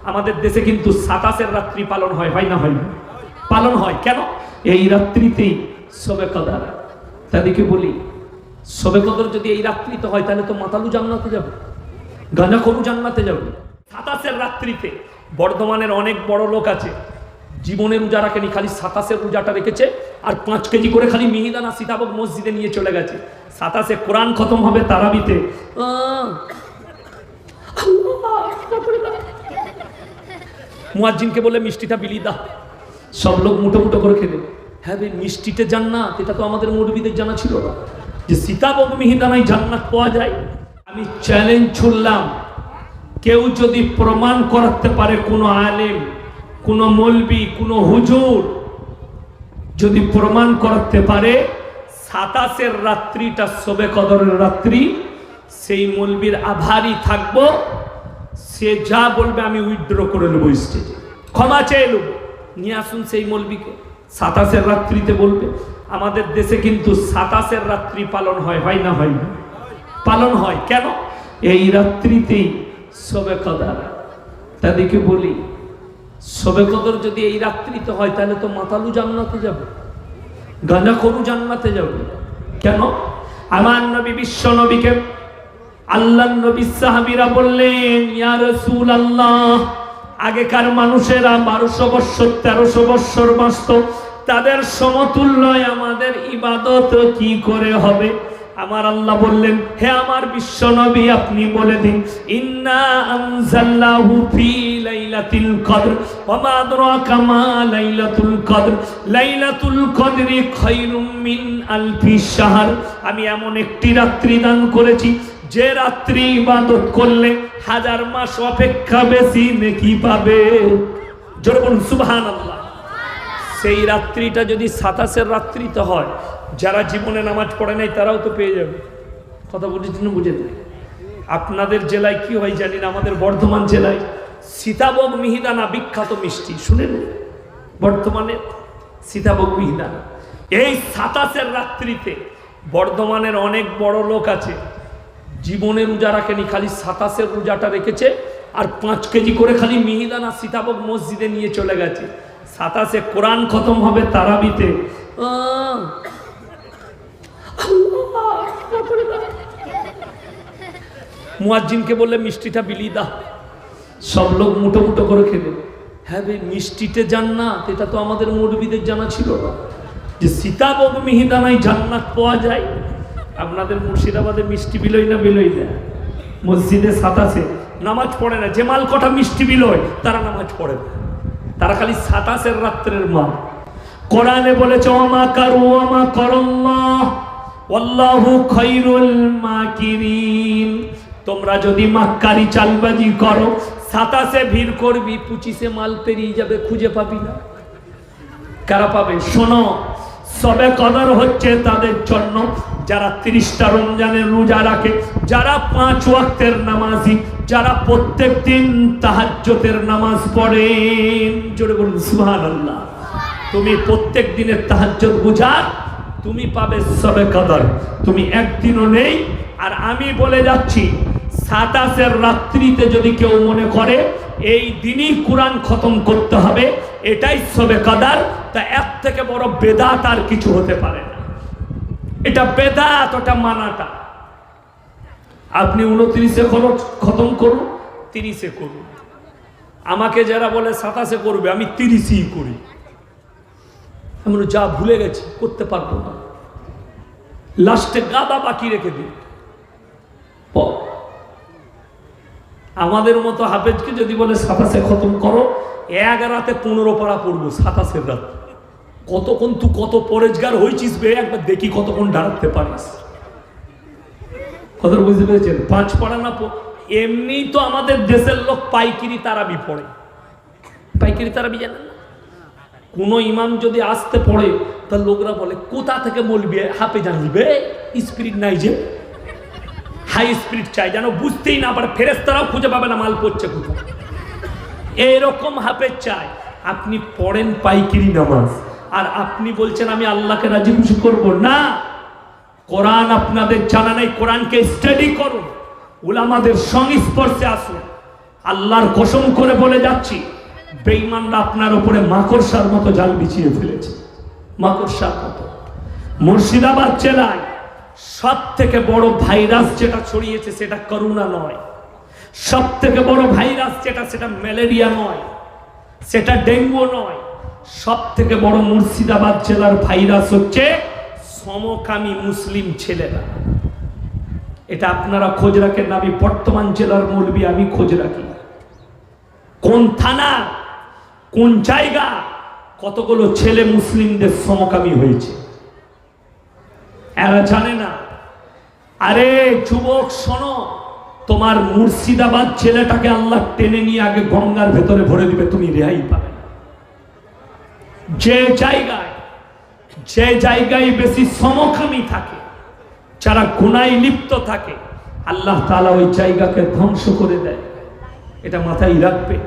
আমাদের দেশে কিন্তু সাতাশের রাত্রি পালন হয় হয় না হয় না পালন হয় কেন এই রাত্রিতেই সবে কদার তাদেরকে বলি সবে কদর যদি এই রাত্রিতে হয় তাহলে তো মাতালু জান্নাতে যাবে গাঁজা করু জান্নাতে যাবে সাতাশের রাত্রিতে বর্ধমানের অনেক বড় লোক আছে জীবনের রোজা রাখেনি খালি সাতাশের রোজাটা রেখেছে আর পাঁচ কেজি করে খালি মিহিদানা সীতাবক মসজিদে নিয়ে চলে গেছে সাতাশে কোরআন খতম হবে তারাবিতে আহ! মুয়াজ্জিনকে বলে মিষ্টিটা বিলি দাও। সব লোক মুটো মুটো করে খেলে। হ্যাঁ রে মিষ্টিতে জান্নাত, এটা তো আমাদের মুরবিদের জানা ছিল না যে সীতাবক মিহিদানায় জান্নাত পাওয়া যায়। আমি চ্যালেঞ্জ ছুড়লাম, কেউ যদি প্রমাণ করাতে পারে কোনো আলেম, কোনো মলবি, কোনো হুজুর যদি প্রমাণ করাতে পারে, সাতাশের রাত্রিটা সবে কদরের রাত্রি, সেই মলবির আভারই থাকব সে যা বলবে আমি উইথড্র করে নেব স্টেজে ক্ষমা চেয়ে নেব। নিয়ে আসুন সেই মলবিকে। সাতাশের রাত্রিতে বলবে, আমাদের দেশে কিন্তু সাতাশের রাত্রি পালন হয় হয় না হয় না? পালন হয়। কেন? এই রাত্রিতেই সবে কদার। তাদেরকে বলি সবে কদর যদি এই রাত্রিতে হয়, তাহলে তো মাতালু জান্নাতে যাবে। গাঁজা করু জান্নাতে যাবে। কেন? আমার নবী বিশ্ব নবীকে আল্লাহ নবী সাহাবিরা বললেন, ইয়া রাসূল আল্লাহ আগেকার মানুষেরা বারোশো বৎসর, তেরোশো বৎসর বাঁচত। তাদের সমতুল্য আমাদের ইবাদত কি করে হবে? আমার আল্লাহ বললেন, হে আমার বিশ্ব নবী, আপনি বলে দিন, ইন্না আনজাল্লাহু ফি লাইলাতিল কদর ওয়া মা আদরাকা মা লাইলাতুল কদর, লাইলাতুল কদরি খায়রুম মিন আলফি শাহর। আমি এমন একটি রাত্রি দান করেছি যে রাত্রি ইবাদত করলে হাজার মাস অপেক্ষা বেশি নেকি পাবে? জোরে বলুন, সুবহানাল্লাহ। সেই রাত্রিটা যদি সাতাশের রাত্রিতে হয়, যারা জীবনে নামাজ পড়ে নাই তারাও তো পেয়ে যাবে। কথা বুঝেছেন বুঝে নেই? আপনাদের জেলায় কি হয় জানি না, আমাদের বর্ধমান জেলায় সীতাবগ মিহিদানা বিখ্যাত মিষ্টি। শুনেন? বর্তমানে সীতাভোগ মিহিদানা। এই সাতাশের রাত্রিতে বর্ধমানের অনেক বড় লোক আছে জীবনের রোজা রাখেনি খালি সাতাশের রোজাটা রেখেছে, আর পাঁচ কেজি করে খালি মিহিদানা সীতাবক মসজিদে নিয়ে চলে গেছে। সাতাশে কোরআন খতম হবে তারাবিতে! মুয়াজ্জিনকে বললে, মিষ্টিটা বিলি দাও। সব লোক মুটো মুটো করে খেলে। হ্যাঁ রে মিষ্টিতে জান্নাত, এটা তো আমাদের মুরবিদের জানা ছিল না। যে সীতাবক মিহিদানায় জান্নাত পাওয়া যায় আপনাদের মুর্শিদাবাদে মিষ্টি বিলই না বিলই না? মসজিদে সাতাশে নামাজ পড়ে না। যে মাল কটা মিষ্টি বিলয়, তারা নামাজ পড়ে না। তারা খালি সাতাশের রাত্রের মাল। কোরআনে বলেছে, ওমা কারু, ওমা করল্লাহ খায়রুল মাকিরিন। তোমরা যদি মাক্কারি চালবাজি করো সাতাশে ভিড় করবি, পঁচিশে মাল পেরিয়ে যাবে, খুঁজে পাবি না। কারা পাবে? শোনো, সবে কদর হচ্ছে তাদের জন্য। যারা তিরিশটা রমজানের রোজা রাখে, যারা পাঁচ ওয়াক্তের নামাজি, যারা প্রত্যেক দিন তাহাজ্জতের নামাজ পড়েন। জোরে বলুন সুহান আল্লাহ তুমি প্রত্যেক দিনের তাহাজ্জত বুঝার তুমি পাবে সবে কদর। তুমি একদিনও নেই। আর আমি বলে যাচ্ছি, সাতাশের রাত্রিতে যদি কেউ মনে করে, এই দিনই কোরআন খতম করতে হবে, এটাই সবে কাদার, তা এক থেকে বড় বেদাত আর কিছু হতে পারে না। এটা বেদাত, ওটা মানাটা। আপনি উনত্রিশে খরচ খতম করুন, তিরিশে করুন। আমাকে যারা বলে সাতাশে করবে, আমি তিরিশই করি। আমি যা ভুলে গেছি, করতে পারব না। লাস্টে গাদা বাকি রেখে দিই আমাদের মতো হাফেজকে যদি বলে সাতাশে খতম করো, এক রাতে পনেরো পাড়া পড়ব, সাতাশের রাত। কতক্ষণ তুই কত পরেজগার হয়েছিস বে? একবার দেখি কতক্ষণ দাঁড়াতে পারিস। কথা বুঝতে পেরেছেন? পাঁচ পাড়া না এমনি তো আমাদের দেশের লোক পাইকিরি তারাবি পড়ে। পাইকিরি তারাবি জানেন না? কোনো ইমাম যদি আসতে পড়ে তা লোকরা বলে, কোথা থেকে বলবি হাফে জানবে স্পিরিট নাই যে। হাই স্পিরিট চাই যেন বুঝতেই না পারে ফেরেস্তারাও খুঁজে পাবে না মাল পড়ছে কোথায়। এরকম হাফেজ চাই। আপনি পড়েন পাইকিরি নামাজ। আর আপনি বলছেন আমি আল্লাহকে রাজি খুশি করব না। কোরআন আপনাদের জানা নেই, কোরআনকে স্টাডি করুন ওলামাদের সংস্পর্শে আসুন আল্লাহর কসম করে বলে যাচ্ছি, বেঈমানরা আপনার উপরে মাকড়সার মতো জাল বিছিয়ে ফেলেছে। মাকড়সার মতো। মুর্শিদাবাদ জেলায় সব থেকে বড় ভাইরাস যেটা ছড়িয়েছে সেটা করোনা নয়। সব থেকে বড় ভাইরাস যেটা, সেটা ম্যালেরিয়া নয়। সেটা ডেঙ্গু নয়। সব থেকে বড় মুর্শিদাবাদ জেলার ভাইরাস হচ্ছে সমকামী মুসলিম ছেলেরা। এটা আপনারা খোঁজ রাখেন আমি বর্তমান জেলার মৌলবী, আমি খোঁজ রাখি। কোন থানা, কোন জায়গা, কতগুলো ছেলে মুসলিমদের সমকামী হয়েছে? এরা জানে না। আরে যুবক, শোনো, তোমার মুর্শিদাবাদ ছেলেটাকে আল্লাহ টেনে নিয়ে আগে গঙ্গার ভেতরে ভরে দিবে, তুমি রেহাই পাবে। যে জায়গায় যে জায়গায় বেশি সমকামী থাকে, যারা গুনায় লিপ্ত থাকে, আল্লাহ তালা ওই জায়গাকে ধ্বংস করে দেয়। এটা মাথায় রাখবে।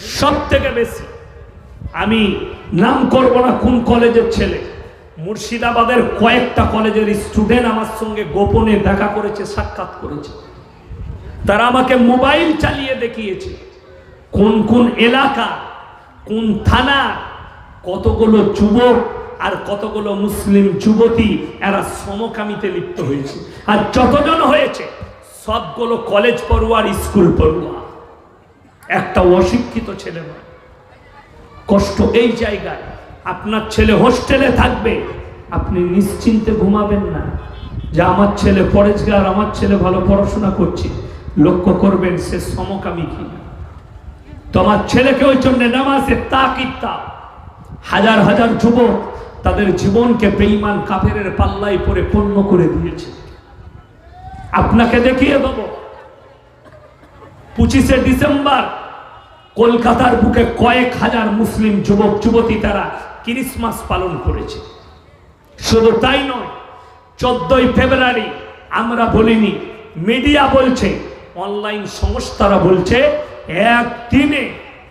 সব থেকে বেশি, আমি নাম করব না কোন কলেজের ছেলে। মুর্শিদাবাদের কয়েকটা কলেজের স্টুডেন্ট আমার সঙ্গে গোপনে দেখা করেছে, সাক্ষাৎ করেছে। তারা আমাকে মোবাইল চালিয়ে দেখিয়েছে। কোন কোন এলাকা, কোন থানা কতগুলো যুবক আর কতগুলো মুসলিম যুবতী এরা সমকামিতে লিপ্ত হয়েছে। আর যতজন হয়েছে, সবগুলো কলেজ পড়ুয়া আর স্কুল পড়ুয়া। একটা অশিক্ষিত ছেলে নয়। কষ্ট এই জায়গায়। আপনার ছেলে হোস্টেলে থাকবে, আপনি নিশ্চিন্তে ঘুমাবেন না। যে আমার ছেলে আর আমার ছেলে ভালো পড়াশোনা করছে, লক্ষ্য করবেন সে সমকামী কিনা। তোমার ছেলেকে ওই জন্য নামাজে তাকিদ দাও। হাজার হাজার যুবক তাদের জীবনকে বেঈমান কাফেরের পাল্লায় পরে পণ্য করে দিয়েছে। আপনাকে দেখিয়ে দেবো, পঁচিশে ডিসেম্বর কলকাতার বুকে কয়েক হাজার মুসলিম যুবক, যুবতী তারা ক্রিসমাস পালন করেছে। শুধু তাই নয়, চোদ্দই ফেব্রুয়ারি আমরা বলিনি, মিডিয়া বলছে, অনলাইন সংস্থারা বলছে, একদিনে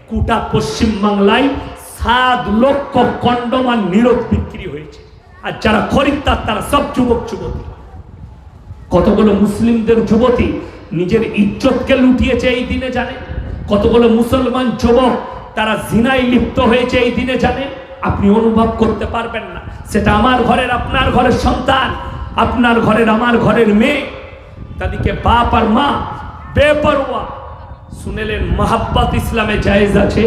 কুটা পশ্চিম বাংলায় সাত লক্ষ কন্ডমান নিরোধ বিক্রি হয়েছে। আর যারা খরিদ্দার, তারা সব যুবক, যুবতী। কতগুলো মুসলিমদের যুবতী নিজের ইজ্জতকে লুটিয়েছে এই দিনে জানে? কতগুলো মুসলমান যুবক তারা জিনায় লিপ্ত হয়েছে এই দিনে জানে? আপনি অনুভব করতে পারবেন না। সেটা আমার ঘরের, আপনার ঘরের সন্তান, আপনার ঘরের, আমার ঘরের মেয়ে। তাদেরকে বাপ আর মা, বেপরোয়া শুনেলেন, মহাব্বত ইসলামে জায়েজ আছে,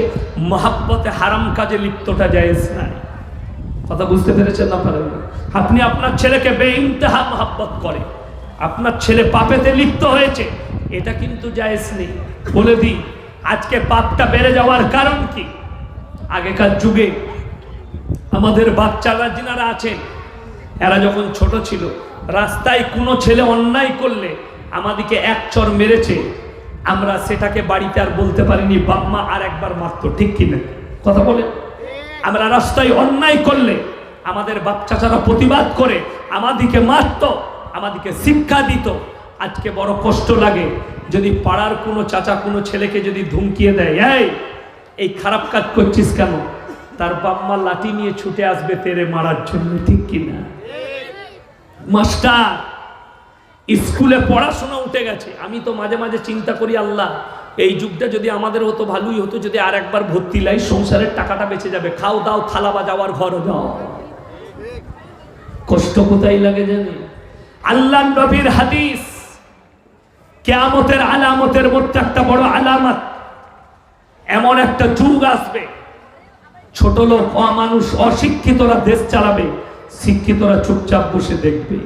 মহাব্বতে হারাম কাজে লিপ্তটা জায়েজ নাই। কথা বুঝতে পেরেছেন পারেন আপনি আপনার ছেলেকে বেইনতেহা মহাব্বত করে। আপনার ছেলে পাপেতে লিপ্ত হয়েছে, এটা কিন্তু জায়েজ নেই। বলে দিই, আজকে পাপটা বেড়ে যাওয়ার কারণ কি? আগেকার যুগে আমাদের বাচ্চারা যিনারা আছেন, এরা যখন ছোট ছিল, রাস্তায় কোনো ছেলে অন্যায় করলে আমাদিকে এক চর মেরেছে। আমরা সেটাকে বাড়িতে আর বলতে পারিনি বাপমা আর একবার মারতো, ঠিক কিনা? কথা বলে আমরা রাস্তায় অন্যায় করলে, আমাদের বাচ্চাচারা প্রতিবাদ করে, আমাদিকে মারতো, আমাদিকে শিক্ষা দিত। আজকে বড় কষ্ট লাগে, যদি পাড়ার কোনো চাচা, কোনো ছেলেকে যদি ধুমকিয়ে দেয়, এই এই খারাপ কাজ করছিস কেন? তার বাম্মা লাঠি নিয়ে ছুটে আসবে তেরে মারার জন্য, ঠিক কিনা? মাস্টার স্কুলে পড়াশোনা উঠে গেছে। আমি তো মাঝে মাঝে চিন্তা করি, আল্লাহ, এই যুগটা যদি আমাদের হতো, ভালোই হতো, যদি আর একবার ভর্তি লাই, সংসারের টাকাটা বেঁচে যাবে। খাও দাও, থালা বা যাওয়ার ঘরও যাও কষ্ট কোথায় লাগে জানি? আল্লাহ নবীর হাদিস, কেয়ামতের আলামতের মধ্যে একটা বড় আলামত। এমন একটা যুগ আসবে, ছোট লোক, অমানুষ, অশিক্ষিতরা দেশ চালাবে, শিক্ষিতরা চুপচাপ বসে দেখবে।